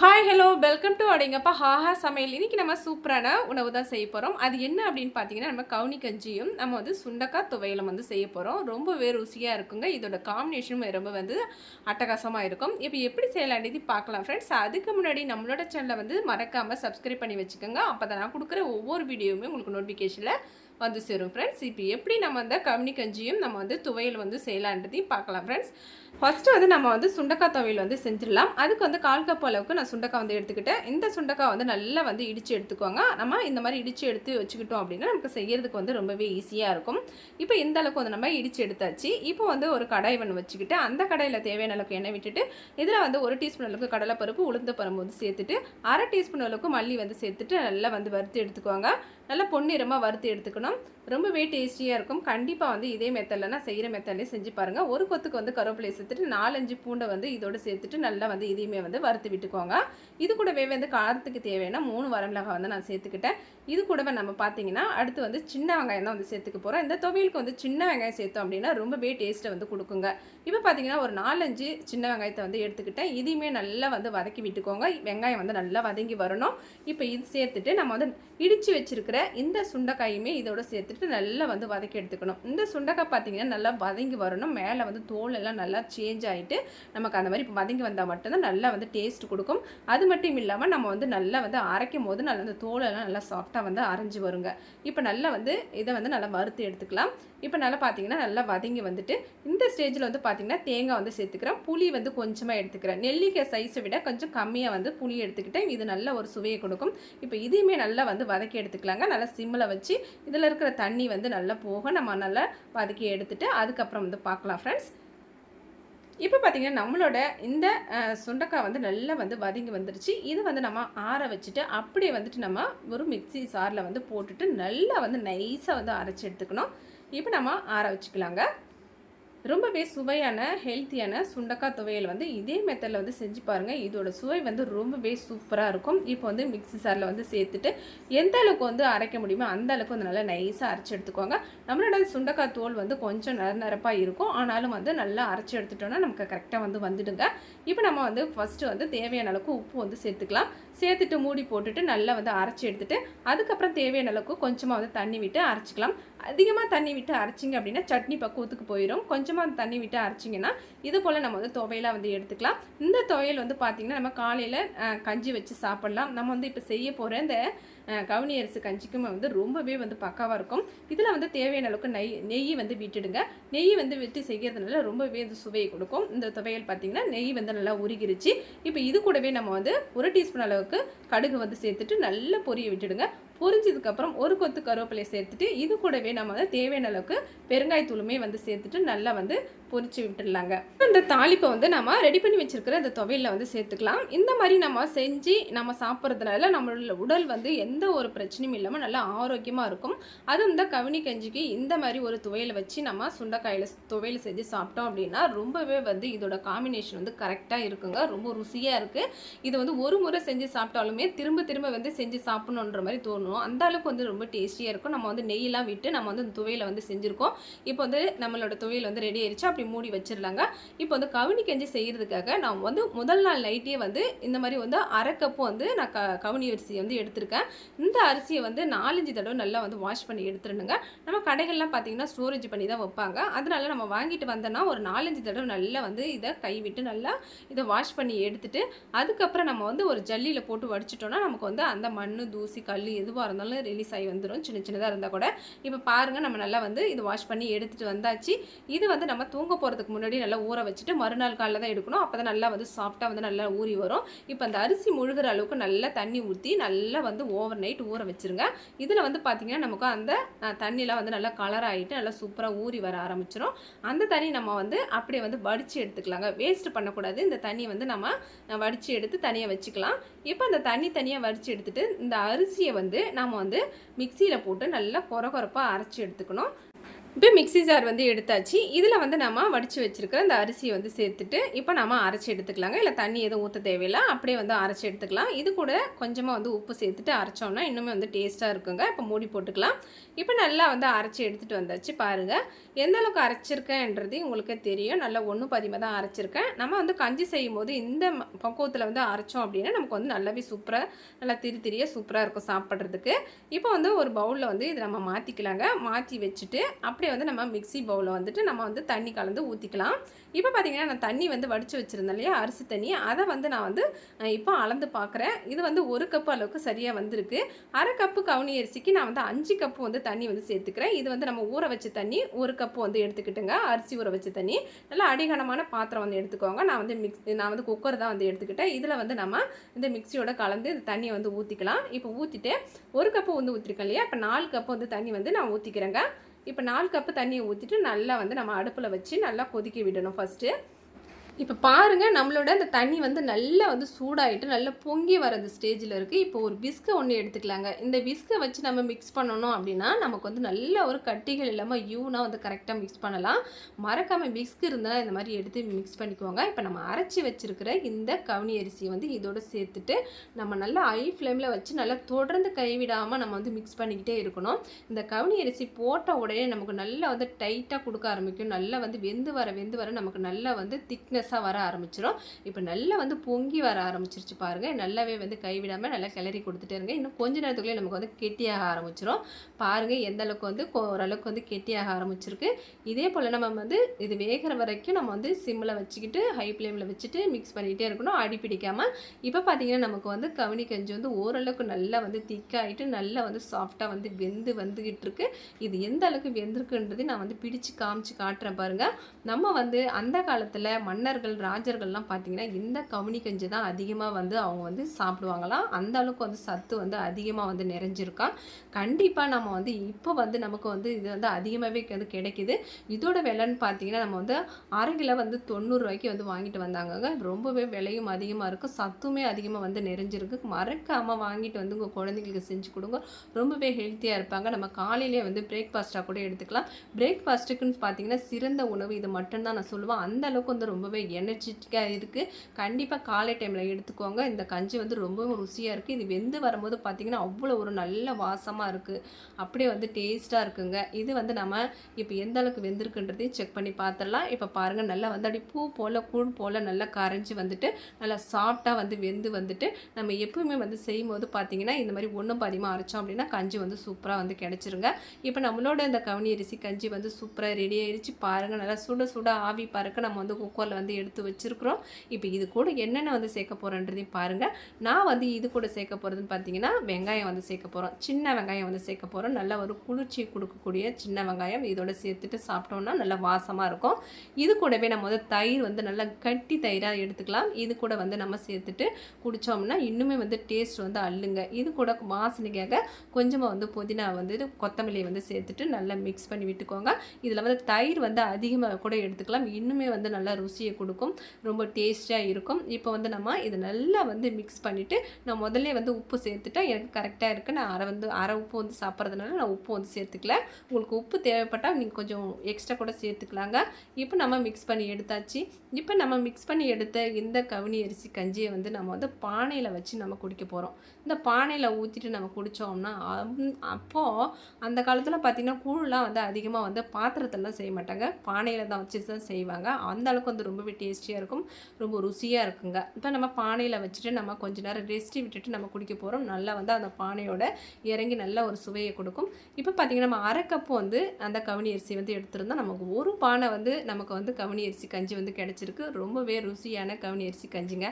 Hi hello welcome to Adaingappa haha சமையல். இன்னைக்கு நம்ம சூப்பரான உணவு தான் செய்ய போகிறோம் அது என்ன அப்படின்னு பார்த்தீங்கன்னா நம்ம கவுனி கஞ்சியும் நம்ம வந்து சுண்டக்காய் துவையலும் வந்து செய்ய போகிறோம் ரொம்பவே ருசியாக இருக்குங்க. இதோட காம்பினேஷனும் ரொம்ப வந்து அட்டகாசமாக இருக்கும். இப்போ எப்படி செய்யலான்றது பார்க்கலாம் ஃப்ரெண்ட்ஸ் அதுக்கு முன்னாடி நம்மளோட சேனலை வந்து மறக்காமல் சப்ஸ்கிரைப் பண்ணி வச்சுக்கோங்க. அப்போ தான் நான் கொடுக்குற ஒவ்வொரு வீடியோவுமே உங்களுக்கு நோட்டிஃபிகேஷனில் வந்து சேரும் ஃப்ரெண்ட்ஸ் இப்போ எப்படி நம்ம அந்த கவுனி கஞ்சியும் நம்ம வந்து துவையல் வந்து செய்யலான்றதையும் பார்க்கலாம் ஃப்ரெண்ட்ஸ் ஃபஸ்ட்டு வந்து நம்ம வந்து சுண்டக்காய் துவையல் வந்து செஞ்சிடலாம். அதுக்கு வந்து கால் கப் அளவுக்கு நான் சுண்டக்காய் வந்து எடுத்துக்கிட்டேன். இந்த சுண்டக்காய் வந்து நல்லா வந்து இடித்து எடுத்துக்கோங்க. நம்ம இந்த மாதிரி இடித்து எடுத்து வச்சுக்கிட்டோம் அப்படின்னா நமக்கு செய்கிறதுக்கு வந்து ரொம்பவே ஈஸியாக இருக்கும். இப்போ இந்த அளவுக்கு வந்து நம்ம இடித்து எடுத்தாச்சு. இப்போ வந்து ஒரு கடாய் ஒன்று வச்சுக்கிட்டு அந்த கடையில் தேவையான அளவுக்கு எண்ணெய் விட்டுட்டு இதில் வந்து ஒரு டீஸ்பூன் அளவுக்கு கடலைப்பருப்பு உளுந்த பருப்பு வந்து சேர்த்துட்டு அரை டீஸ்பூன் அளவுக்கு மல்லி வந்து சேர்த்துட்டு நல்லா வந்து வறுத்து எடுத்துக்கோங்க. நல்லா பொன்னிறமாக வறுத்து எடுத்துக்கணும். ரொம்பவே டேஸ்டியாக இருக்கும். கண்டிப்பாக வந்து இதே மெத்தடில் நான் செய்கிற மெத்தட்லேயே செஞ்சு பாருங்கள் ஒரு கொத்துக்கு வந்து கருவேப்பிலையை சேர்த்துட்டு நாலஞ்சு பூண்டை வந்து இதோடு சேர்த்துட்டு நல்லா வந்து இதையுமே வந்து வறுத்து விட்டுக்கோங்க. இது கூடவே வந்து காரத்துக்கு தேவையான மூணு வரமிளகாய் வந்து நான் சேர்த்துக்கிட்டேன். இது கூடவே நம்ம பார்த்தீங்கன்னா அடுத்து வந்து சின்ன வெங்காயம் தான் வந்து சேர்த்துக்க போகிறோம் இந்த துவையலுக்கு வந்து சின்ன வெங்காயம் சேர்த்தோம் அப்படின்னா ரொம்பவே டேஸ்ட்டை வந்து கொடுக்குங்க. இப்போ பார்த்தீங்கன்னா ஒரு நாலஞ்சு சின்ன வெங்காயத்தை வந்து எடுத்துக்கிட்டேன். இதையுமே நல்லா வந்து வதக்கி விட்டுக்கோங்க. வெங்காயம் வந்து நல்லா வதங்கி வரணும். இப்போ இது சேர்த்துட்டு நம்ம வந்து இடித்து வச்சிருக்கிற இந்த சுண்டைக்காயுமே இதோட எடுத்துகிட்டு நல்லா வந்து வதக்கி எடுத்துக்கணும். இந்த சுண்டக்காய் பார்த்தீங்கன்னா நல்லா வதங்கி வரணும். மேலே வந்து தோல் எல்லாம் நல்லா சேஞ்ச் ஆகிட்டு நமக்கு அந்த மாதிரி இப்போ வதங்கி வந்தால் மட்டும்தான் நல்லா வந்து டேஸ்ட் கொடுக்கும். அது மட்டும் இல்லாமல் நம்ம வந்து நல்லா வந்து அரைக்கும் போது நல்லா அந்த தோலெல்லாம் நல்லா சாஃப்டாக வந்து அரைஞ்சு வருங்க. இப்போ நல்லா வந்து இதை வந்து நல்லா வறுத்து எடுத்துக்கலாம். இப்போ நல்லா பார்த்தீங்கன்னா நல்லா வதங்கி வந்துட்டு இந்த ஸ்டேஜில் வந்து பார்த்தீங்கன்னா தேங்காய் வந்து சேர்த்துக்கிறேன். புளி வந்து கொஞ்சமாக எடுத்துக்கிறேன். நெல்லிக்காய் சைஸை விட கொஞ்சம் கம்மியாக வந்து புளி எடுத்துக்கிட்டேன். இது நல்ல ஒரு சுவையை கொடுக்கும். இப்போ இதையுமே நல்லா வந்து வதக்கி எடுத்துக்கலாங்க. நல்லா சிம்மில் வச்சு இதில் இருக்கிற தண்ணி வந்து நல்லா போக நம்ம நல்லா வதக்கி எடுத்துகிட்டு அதுக்கப்புறம் வந்து பார்க்கலாம் ஃப்ரெண்ட்ஸ் இப்போ பார்த்தீங்கன்னா நம்மளோட இந்த சுண்டக்காய் வந்து நல்லா வந்து வதங்கி வந்துருச்சு. இது வந்து நம்ம ஆற வச்சுட்டு அப்படியே வந்துட்டு நம்ம ஒரு மிக்ஸி சாரில் வந்து போட்டுட்டு நல்லா வந்து நைஸாக வந்து அரைச்சி எடுத்துக்கணும். இப்போ நம்ம ஆற வச்சுக்கலாங்க. ரொம்பவே சுவையான ஹெல்த்தியான சுண்டக்காய் துவையல் வந்து இதே மெத்தடில் வந்து செஞ்சு பாருங்கள் இதோட சுவை வந்து ரொம்பவே சூப்பராக இருக்கும். இப்போ வந்து மிக்ஸி சாரில் வந்து சேர்த்துட்டு எந்த அளவுக்கு வந்து அரைக்க முடியுமோ அந்த அளவுக்கு வந்து நல்லா நைஸாக அரைச்சி எடுத்துக்கோங்க. நம்மளோட சுண்டக்காய் தோல் வந்து கொஞ்சம் நர நரப்பாக இருக்கும். ஆனாலும் வந்து நல்லா அரைச்சி எடுத்துட்டோம்னா நமக்கு கரெக்டாக வந்து வந்துடுங்க. இப்போ நம்ம வந்து ஃபஸ்ட்டு வந்து தேவையான அளவுக்கு உப்பு வந்து சேர்த்துக்கலாம். சேர்த்துட்டு மூடி போட்டுட்டு நல்லா வந்து அரைச்சி எடுத்துட்டு அதுக்கப்புறம் தேவையான அளவுக்கு கொஞ்சமாக வந்து தண்ணி விட்டு அரைச்சிக்கலாம். அதிகமாக தண்ணி விட்டு அரைச்சிங்க அப்படின்னா சட்னி பக்குவத்துக்கு போயிடும் கொஞ்சம் கொஞ்சமாக தண்ணி விட்டு அரைச்சிங்கன்னா இது போல் நம்ம வந்து துவையலாக வந்து எடுத்துக்கலாம். இந்த துவையல் வந்து பார்த்திங்கன்னா நம்ம காலையில் கஞ்சி வச்சு சாப்பிட்லாம். நம்ம வந்து இப்போ செய்ய போகிற இந்த கவுனி அரிசி கஞ்சிக்கும் வந்து ரொம்பவே வந்து பக்காவாக இருக்கும். இதில் வந்து தேவையான அளவுக்கு நெய் நெய் வந்து விட்டுடுங்க. நெய் வந்து விட்டு செய்கிறதுனால ரொம்பவே வந்து சுவையை கொடுக்கும். இந்த துவையல் பார்த்திங்கன்னா நெய் வந்து நல்லா உருகிருச்சு. இப்போ இது கூடவே நம்ம வந்து ஒரு டீஸ்பூன் அளவுக்கு கடுகு வந்து சேர்த்துட்டு நல்லா பொரிய விட்டுடுங்க. பொரிஞ்சதுக்கப்புறம் ஒரு கொத்து கருவேப்பிலையை சேர்த்துட்டு இது கூடவே நம்ம வந்து தேவையான அளவுக்கு பெருங்காயத்தூளுமே வந்து சேர்த்துட்டு நல்லா வந்து பொரிச்சு விட்டுடலாங்க. இந்த தாளிப்பை வந்து நம்ம ரெடி பண்ணி வச்சிருக்கிற அந்த துவையலில் வந்து சேர்த்துக்கலாம். இந்த மாதிரி நம்ம செஞ்சு நம்ம சாப்பிட்றதுனால நம்மளோட உடல் வந்து எந்த ஒரு பிரச்சனையும் இல்லாமல் நல்லா ஆரோக்கியமாக இருக்கும். அதுவும் இந்த கவினி கஞ்சிக்கு இந்த மாதிரி ஒரு துவையலை வச்சு நம்ம சுண்டைக்காயில் துவையில் செஞ்சு சாப்பிட்டோம் அப்படின்னா ரொம்பவே வந்து இதோட காம்பினேஷன் வந்து கரெக்டாக இருக்குங்க. ரொம்ப ருசியாக இருக்குது இது வந்து ஒரு முறை செஞ்சு சாப்பிட்டாலுமே திரும்ப திரும்ப வந்து செஞ்சு சாப்பிடணுன்ற மாதிரி தோணும். அந்த அளவுக்கு வந்து ரொம்ப டேஸ்டியாக இருக்கும். நம்ம வந்து நெய்யெல்லாம் விட்டு நம்ம வந்து இந்த துவையலை வந்து செஞ்சுருக்கோம். இப்போ வந்து நம்மளோட துவையல் வந்து ரெடி ஆயிடுச்சு அப்படி மூடி வச்சிடலாங்க. இப்போ வந்து கவுனி கஞ்சி செய்கிறதுக்காக நான் வந்து முதல் நாள் நைட்டே வந்து இந்த மாதிரி வந்து அரை கப்பு வந்து நான் க கவுனி அரிசி வந்து எடுத்திருக்கேன். இந்த அரிசியை வந்து நாலஞ்சு தடவை நல்லா வந்து வாஷ் பண்ணி எடுத்துருணுங்க நம்ம கடைகள்லாம் பார்த்தீங்கன்னா ஸ்டோரேஜ் பண்ணி தான் வைப்பாங்க. அதனால நம்ம வாங்கிட்டு வந்தோன்னா ஒரு நாலஞ்சு தடவை நல்லா வந்து இதை கை விட்டு நல்லா இதை வாஷ் பண்ணி எடுத்துட்டு அதுக்கப்புறம் நம்ம வந்து ஒரு ஜல்லியில் போட்டு வடிச்சிட்டோம்னா நமக்கு வந்து அந்த மண் தூசி கல் எதுவாக இருந்தாலும் ரிலீஸ் ஆகி வந்துடும் சின்ன சின்னதாக இருந்தால் கூட. இப்போ பாருங்கள் நம்ம நல்லா வந்து இது வாஷ் பண்ணி எடுத்துகிட்டு வந்தாச்சு. இது வந்து நம்ம தூங்க போகிறதுக்கு முன்னாடி நல்லா ஊற வச்சுட்டு மறுநாள் காலைல தான் எடுக்கணும். அப்போ தான் நல்லா வந்து சாஃப்டாக வந்து நல்லா ஊறி வரும். இப்போ அந்த அரிசி முழுகிற அளவுக்கு நல்லா தண்ணி ஊற்றி நல்லா வந்து ஓவர் நைட் ஊற வச்சுருங்க. இதில் வந்து பார்த்திங்கன்னா நமக்கு அந்த தண்ணியெலாம் தண்ணிலாம் வந்து நல்லா கலர் ஆகிட்டு நல்லா சூப்பராக ஊறி வர ஆரம்பிச்சிடும் அந்த தண்ணி நம்ம வந்து அப்படியே வந்து வடித்து எடுத்துக்கலாங்க. வேஸ்ட் பண்ணக்கூடாது. இந்த தண்ணியை வந்து நம்ம வடித்து எடுத்து தனியாக வச்சுக்கலாம். இப்போ அந்த தண்ணி தனியாக வடித்து எடுத்துகிட்டு இந்த அரிசியை வந்து நாம் வந்து மிக்சியில் போட்டு நல்லா கொர கொரப்பாக அரைச்சி எடுத்துக்கணும். இப்போ மிக்ஸி ஜார் வந்து எடுத்தாச்சு. இதில் வந்து நம்ம வடித்து வச்சுருக்கிற இந்த அரிசியை வந்து சேர்த்துட்டு இப்போ நம்ம அரைச்சி எடுத்துக்கலாங்க. இல்லை தண்ணி எதுவும் ஊற்ற தேவையில்லை. அப்படியே வந்து அரைச்சி எடுத்துக்கலாம். இது கூட கொஞ்சமாக வந்து உப்பு சேர்த்துட்டு அரைச்சோம்னா இன்னுமே வந்து டேஸ்ட்டாக இருக்குங்க. இப்போ மூடி போட்டுக்கலாம். இப்போ நல்லா வந்து அரைச்சி எடுத்துகிட்டு வந்தாச்சு பாருங்கள் எந்த அளவுக்கு அரைச்சிருக்கேன்றது உங்களுக்கு தெரியும். நல்லா ஒன்று பதிமாக தான் அரைச்சிருக்கேன். நம்ம வந்து கஞ்சி செய்யும் போது இந்த ம- பக்குவத்தில் வந்து அரைச்சோம் அப்படின்னா நமக்கு வந்து நல்லாவே சூப்பராக நல்லா திரி திரியாக சூப்பராக இருக்கும் சாப்பிட்றதுக்கு. இப்போ வந்து ஒரு பவுலில் வந்து இதை நம்ம மாற்றிக்கலாங்க மாற்றி வச்சுட்டு அப்படியே வந்து நம்ம மிக்ஸி பவுலில் வந்துட்டு நம்ம வந்து தண்ணி கலந்து ஊற்றிக்கலாம் இப்போ பார்த்தீங்கன்னா நான் தண்ணி வந்து வடித்து வச்சுருந்தேன் இல்லையா? அரிசி தண்ணி. அதை வந்து நான் வந்து இப்போ அளந்து பார்க்குறேன் இது வந்து ஒரு கப் அளவுக்கு சரியாக வந்திருக்கு. அரை கப்பு கவுனி அரிசிக்கு நான் வந்து அஞ்சு கப்பு வந்து தண்ணி வந்து சேர்த்துக்கிறேன். இது வந்து நம்ம ஊற வச்ச தண்ணி ஒரு கப்பு வந்து எடுத்துக்கிட்டுங்க. அரிசி ஊற வச்ச தண்ணி. நல்லா அடிகனமான பாத்திரம் வந்து எடுத்துக்கோங்க. நான் வந்து மிக்ஸ் நான் வந்து குக்கர் தான் வந்து எடுத்துக்கிட்டேன். இதில் வந்து நம்ம இந்த மிக்ஸியோட கலந்து இந்த தண்ணியை வந்து ஊற்றிக்கலாம் இப்போ ஊற்றிட்டு ஒரு கப்பு வந்து ஊற்றிருக்கேன் இல்லையா? இப்போ நாலு கப்பு வந்து தண்ணி வந்து நான் ஊற்றிக்கிறேங்க இப்போ நாலு கப்பு தண்ணியை ஊற்றிட்டு நல்லா வந்து நம்ம அடுப்பில் வச்சு நல்லா கொதிக்க விடணும் ஃபஸ்ட்டு இப்போ பாருங்கள் நம்மளோட அந்த தண்ணி வந்து நல்லா வந்து சூடாகிட்டு நல்லா பொங்கி வரது ஸ்டேஜில் இருக்குது இப்போ ஒரு பிஸ்கை ஒன்று எடுத்துக்கலாங்க. இந்த பிஸ்கை வச்சு நம்ம மிக்ஸ் பண்ணணும் அப்படின்னா நமக்கு வந்து நல்ல ஒரு கட்டிகள் இல்லாமல் யூனாக வந்து கரெக்டாக மிக்ஸ் பண்ணலாம். மறக்காமல் பிஸ்க் இருந்தால் இந்த மாதிரி எடுத்து மிக்ஸ் பண்ணிக்குவாங்க இப்போ நம்ம அரைச்சி வச்சுருக்கிற இந்த கவுனி அரிசியை வந்து இதோடு சேர்த்துட்டு நம்ம நல்லா ஹை ஃப்ளேமில் வச்சு நல்லா தொடர்ந்து கைவிடாமல் நம்ம வந்து மிக்ஸ் பண்ணிக்கிட்டே இருக்கணும். இந்த கவுனி அரிசி போட்ட உடனே நமக்கு நல்லா வந்து டைட்டாக கொடுக்க ஆரம்பிக்கும். நல்லா வந்து வெந்து வர வெந்து வர நமக்கு நல்லா வந்து திக்னஸாக வர ஆரம்பிச்சிடும் இப்போ நல்லா வந்து பொங்கி வர ஆரம்பிச்சிருச்சு பாருங்கள் நல்லாவே வந்து கைவிடாமல் நல்லா கிளறி கொடுத்துட்டே இருங்க. இன்னும் கொஞ்ச நேரத்துக்குள்ளே நமக்கு வந்து கெட்டியாக ஆரம்பிச்சிடும் பாருங்கள் எந்த அளவுக்கு வந்து ஓரளவுக்கு வந்து கெட்டியாக ஆரம்பிச்சிருக்கு. இதே போல் நம்ம வந்து இது வேகிற வரைக்கும் நம்ம வந்து சிம்மில் வச்சுக்கிட்டு ஹை ஃப்ளேமில் வச்சுட்டு மிக்ஸ் பண்ணிகிட்டே இருக்கணும். அடி பிடிக்காமல் இப்போ பார்த்தீங்கன்னா நமக்கு வந்து கவனி கஞ்சி வந்து ஓரளவுக்கு நல்லா வந்து திக்காயிட்டு நல்லா வந்து சாஃப்டாக வந்து வெந்து வந்துக்கிட்டு இருக்கு. இது எந்த அளவுக்கு வெந்திருக்குன்றது நான் வந்து பிடிச்சு காமிச்சு காட்டுறேன் பாருங்க. நம்ம வந்து அந்த காலத்தில் மன்னர்கள் ராஜர்கள்லாம் பார்த்தீங்கன்னா இந்த கவுனி கஞ்சி தான் அதிகமாக வந்து அவங்க வந்து சாப்பிடுவாங்களாம் அந்த அளவுக்கு வந்து சத்து வந்து அதிகமாக வந்து நிறைஞ்சிருக்கா? கண்டிப்பாக நம்ம வந்து இப்போ வந்து நமக்கு வந்து இது வந்து அதிகமாகவே வந்து கிடைக்குது. இதோட விலைன்னு பார்த்தீங்கன்னா நம்ம வந்து அரை கிலோ வந்து தொண்ணூறு ரூபாய்க்கு வந்து வாங்கிட்டு வந்தாங்க ரொம்பவே விலையும் அதிகமாக இருக்கும் சத்துமே அதிகமாக வந்து நிறைஞ்சிருக்கு. மறக்காமல் வாங்கிட்டு வந்து உங்கள் குழந்தைங்களுக்கு செஞ்சு கொடுங்க. ரொம்பவே ஹெல்த்தியாக இருப்பாங்க. நம்ம காலையிலேயே வந்து பிரேக்ஃபாஸ்ட்டாக கூட எடுத்துக்கலாம். பிரேக்ஃபாஸ்ட்டுக்குன்னு பார்த்தீங்கன்னா சிறந்த உணவு இது மட்டும்தான் நான் சொல்லுவேன். அந்த அளவுக்கு வந்து ரொம்பவே எனர்ஜெட்டிக்காக இருக்குது கண்டிப்பாக காலை டைமில் எடுத்துக்கோங்க. இந்த கஞ்சி வந்து ரொம்பவும் ருசியாக இருக்குது இது வெந்து வரும்போது பார்த்திங்கன்னா அவ்வளோ ஒரு நல்ல வாசமாக இருக்குது அப்படியே வந்து டேஸ்ட்டாக இருக்குங்க. இது வந்து நம்ம இப்போ எந்த அளவுக்கு வெந்திருக்குன்றதையும் செக் பண்ணி பார்த்துடலாம் இப்போ பாருங்கள் நல்லா வந்து அப்படி பூ போல் கூழ் போல் நல்லா கரைஞ்சி வந்துட்டு நல்லா சாஃப்டாக வந்து வெந்து வந்துட்டு நம்ம எப்பவுமே வந்து செய்யும்போது பார்த்திங்கன்னா இந்த மாதிரி ஒன்றும் பாதியமாக அரைச்சோம் அப்படின்னா கஞ்சி வந்து சூப்பராக வந்து கிடச்சிருங்க. இப்போ நம்மளோட இந்த கவுனி அரிசி கஞ்சி வந்து சூப்பராக ரெடி ஆயிடுச்சு. பாருங்கள் நல்லா சுட சுட ஆவி பறக்க நம்ம வந்து குக்கரில் வந்து எடுத்து வச்சிருக்கிறோம். இப்போ இது கூட என்னென்ன வந்து சேர்க்க போகிறேன்றதையும் பாருங்கள் நான் வந்து இது கூட சேர்க்க போகிறதுன்னு பார்த்தீங்கன்னா வெங்காயம் வந்து சேர்க்க போகிறோம் சின்ன வெங்காயம் வந்து சேர்க்க போகிறோம் நல்ல ஒரு குளிர்ச்சி கொடுக்கக்கூடிய சின்ன வெங்காயம் இதோட சேர்த்துட்டு சாப்பிட்டோம்னா நல்லா வாசமாக இருக்கும். இது கூடவே நம்ம வந்து தயிர் வந்து நல்லா கட்டி தயிராக எடுத்துக்கலாம். இது கூட வந்து நம்ம சேர்த்துட்டு குடித்தோம்னா இன்னுமே வந்து டேஸ்ட் வந்து அள்ளுங்க. இது கூட வாசனைக்காக கொஞ்சமாக வந்து புதினா வந்து கொத்தமல்லியை வந்து சேர்த்துட்டு நல்லா மிக்ஸ் பண்ணி விட்டுக்கோங்க. இதில் வந்து தயிர் வந்து அதிகமாக கூட எடுத்துக்கலாம். இன்னுமே வந்து நல்லா ருசியை கொடுக்கும். ரொம்ப டேஸ்டியாக இருக்கும். இப்போ வந்து நம்ம இதை நல்லா வந்து மிக்ஸ் பண்ணிவிட்டு நான் முதல்ல வந்து உப்பு சேர்த்துட்டேன். எனக்கு கரெக்டாக இருக்குது நான் அரை வந்து அரை உப்பு வந்து சாப்பிட்றதுனால நான் உப்பு வந்து சேர்த்துக்கல. உங்களுக்கு உப்பு தேவைப்பட்டால் நீங்கள் கொஞ்சம் எக்ஸ்ட்ரா கூட சேர்த்துக்கலாங்க. இப்போ நம்ம மிக்ஸ் பண்ணி எடுத்தாச்சு. இப்போ நம்ம மிக்ஸ் பண்ணி எடுத்த இந்த கவுனி அரிசி கஞ்சியை வந்து நம்ம வந்து பானையில் வச்சு நம்ம குடிக்க போகிறோம் இந்த பானையில் ஊற்றிட்டு நம்ம குடித்தோம்னா அப்போது அந்த காலத்தில் பார்த்திங்கன்னா கூழ்லாம் வந்து அதிகமாக வந்து பாத்திரத்தெல்லாம் செய்ய மாட்டாங்க. பானையில் தான் வச்சு தான் செய்வாங்க. அந்த அளவுக்கு வந்து ரொம்பவே டேஸ்டியாக இருக்கும். ரொம்ப ருசியாக இருக்குங்க. இப்போ நம்ம பானையில் வச்சுட்டு நம்ம கொஞ்ச நேரம் ரெஸ்ட் விட்டுட்டு நம்ம குடிக்க போகிறோம் நல்லா வந்து அந்த பானையோட இறங்கி நல்ல ஒரு சுவையை கொடுக்கும். இப்போ பார்த்திங்கன்னா நம்ம அரை கப்பு வந்து அந்த கவுனி அரிசி வந்து எடுத்திருந்தோம். நமக்கு ஒரு பானை வந்து நமக்கு வந்து கவுனி அரிசி கஞ்சி வந்து கிடச்சிருக்கு. ரொம்பவே ருசியான கவுனி அரிசி கஞ்சிங்க.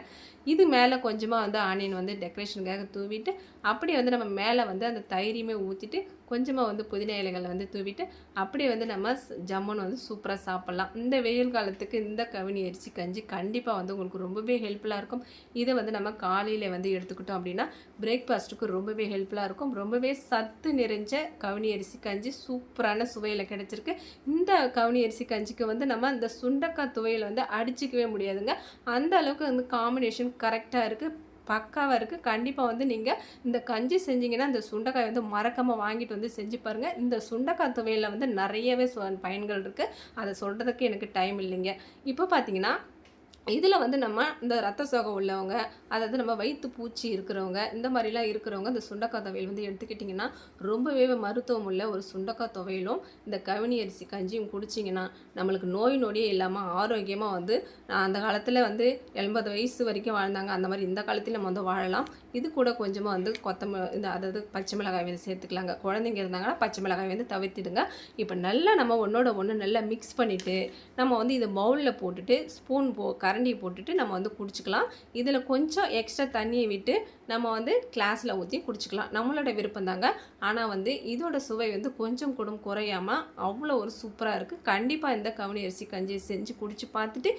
இது மேலே கொஞ்சமாக வந்து ஆனியன் வந்து டெக்கரேஷனுக்காக தூவிட்டு அப்படியே வந்து நம்ம மேலே வந்து அந்த தயிரையுமே ஊற்றிட்டு கொஞ்சமாக வந்து புதினா இலைகளை வந்து தூவிட்டு அப்படியே வந்து நம்ம ஸ்- ஜம்முன்னு வந்து சூப்பராக சாப்பிட்லாம். இந்த வெயில் காலத்துக்கு இந்த கவினி அரிசி கஞ்சி கண்டிப்பாக வந்து உங்களுக்கு ரொம்பவே ஹெல்ப்ஃபுல்லாக இருக்கும். இதை வந்து நம்ம காலையில் வந்து எடுத்துக்கிட்டோம் அப்படின்னா பிரேக்ஃபாஸ்ட்டுக்கு ரொம்பவே ஹெல்ப்ஃபுல்லாக இருக்கும். ரொம்பவே சத்து நிறைஞ்ச கவினி அரிசி கஞ்சி சூப்பரான சுவையில் கிடச்சிருக்கு. இந்த கவுனி அரிசி கஞ்சிக்கு வந்து நம்ம இந்த சுண்டக்காய் துவையில் வந்து அடிச்சிக்கவே முடியாதுங்க. அந்த அளவுக்கு வந்து காம்பினேஷன் கரெக்டாக இருக்குது பக்காவாக இருக்குது கண்டிப்பாக வந்து நீங்கள் இந்த கஞ்சி செஞ்சீங்கன்னா இந்த சுண்டைக்காய் வந்து மறக்காமல் வாங்கிட்டு வந்து செஞ்சு பாருங்கள் இந்த சுண்டைக்காய் துவையில் வந்து நிறையவே பயன்கள் இருக்குது அதை சொல்கிறதுக்கு எனக்கு டைம் இல்லைங்க. இப்போ பார்த்தீங்கன்னா இதில் வந்து நம்ம இந்த ரத்த சோகம் உள்ளவங்க அதாவது நம்ம வயிற்று பூச்சி இருக்கிறவங்க இந்த மாதிரிலாம் இருக்கிறவங்க இந்த சுண்டக்காய் துவையல் வந்து எடுத்துக்கிட்டிங்கன்னா ரொம்பவே மருத்துவம் உள்ள ஒரு சுண்டக்காய் துவையலும் இந்த கவினி அரிசி கஞ்சியும் குடிச்சிங்கன்னா நம்மளுக்கு நோய் நொடியே இல்லாமல் ஆரோக்கியமாக வந்து நான் அந்த காலத்தில் வந்து எண்பது வயசு வரைக்கும் வாழ்ந்தாங்க. அந்த மாதிரி இந்த காலத்தில் நம்ம வந்து வாழலாம். இது கூட கொஞ்சமாக வந்து கொத்தமல்லி இந்த அதாவது பச்சை மிளகாய் வந்து சேர்த்துக்கலாங்க. குழந்தைங்க இருந்தாங்கன்னா பச்சை மிளகாய் வந்து தவிர்த்திடுங்க. இப்போ நல்லா நம்ம ஒன்றோட ஒன்று நல்லா மிக்ஸ் பண்ணிவிட்டு நம்ம வந்து இதை பவுலில் போட்டுட்டு ஸ்பூன் போ கரண்டி போட்டுட்டு நம்ம வந்து குடிச்சிக்கலாம். இதில் கொஞ்சம் எக்ஸ்ட்ரா தண்ணியை விட்டு நம்ம வந்து கிளாஸில் ஊற்றி குடிச்சிக்கலாம். நம்மளோட விருப்பம் தாங்க. ஆனால் வந்து இதோட சுவை வந்து கொஞ்சம் கூட குறையாமல் அவ்வளோ ஒரு சூப்பராக இருக்குது கண்டிப்பாக இந்த கவுனி அரிசி கஞ்சியை செஞ்சு குடிச்சு பார்த்துட்டு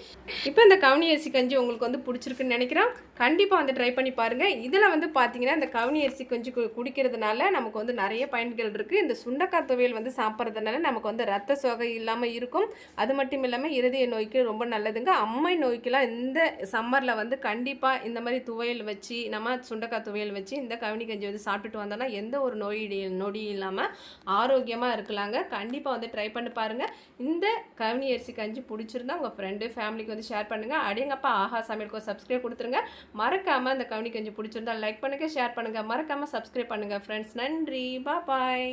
இப்போ இந்த கவுனி அரிசி கஞ்சி உங்களுக்கு வந்து பிடிச்சிருக்குன்னு நினைக்கிறேன் கண்டிப்பாக வந்து ட்ரை பண்ணி பாருங்கள் இதில் வந்து பார்த்தீங்கன்னா இந்த கவுனி அரிசி கஞ்சி குடிக்கிறதுனால நமக்கு வந்து நிறைய பயன்கள் இருக்குது இந்த சுண்டக்காய் துவையல் வந்து சாப்பிட்றதுனால நமக்கு வந்து ரத்த சோகை இல்லாமல் இருக்கும். அது மட்டும் இல்லாமல் இருதய நோய்க்கு ரொம்ப நல்லதுங்க. அம்மை நோய்க்கெல்லாம் இந்த சம்மரில் வந்து கண்டிப்பாக இந்த மாதிரி துவையல் வச்சு நம்ம சுண்டக்காய் துவையல் வச்சு இந்த கவினி கஞ்சி வந்து சாப்பிட்டுட்டு வந்தோன்னா எந்த ஒரு நோய் நொடி இல்லாமல் ஆரோக்கியமாக இருக்கலாங்க. கண்டிப்பாக வந்து ட்ரை பண்ணி பாருங்கள் இந்த கவினி அரிசி கஞ்சி பிடிச்சிருந்தா உங்கள் ஃப்ரெண்டு ஃபேமிலிக்கு வந்து ஷேர் பண்ணுங்கள் அடியங்கப்பா ஆஹா சமையலுக்கு சப்ஸ்கிரைப் கொடுத்துருங்க. மறக்காமல் அந்த கவினி கஞ்சி பிடிச்சிருந்தா லைக் பண்ணுங்கள் ஷேர் பண்ணுங்கள் மறக்காமல் சப்ஸ்கிரைப் பண்ணுங்கள் ஃப்ரெண்ட்ஸ் நன்றி. பாய்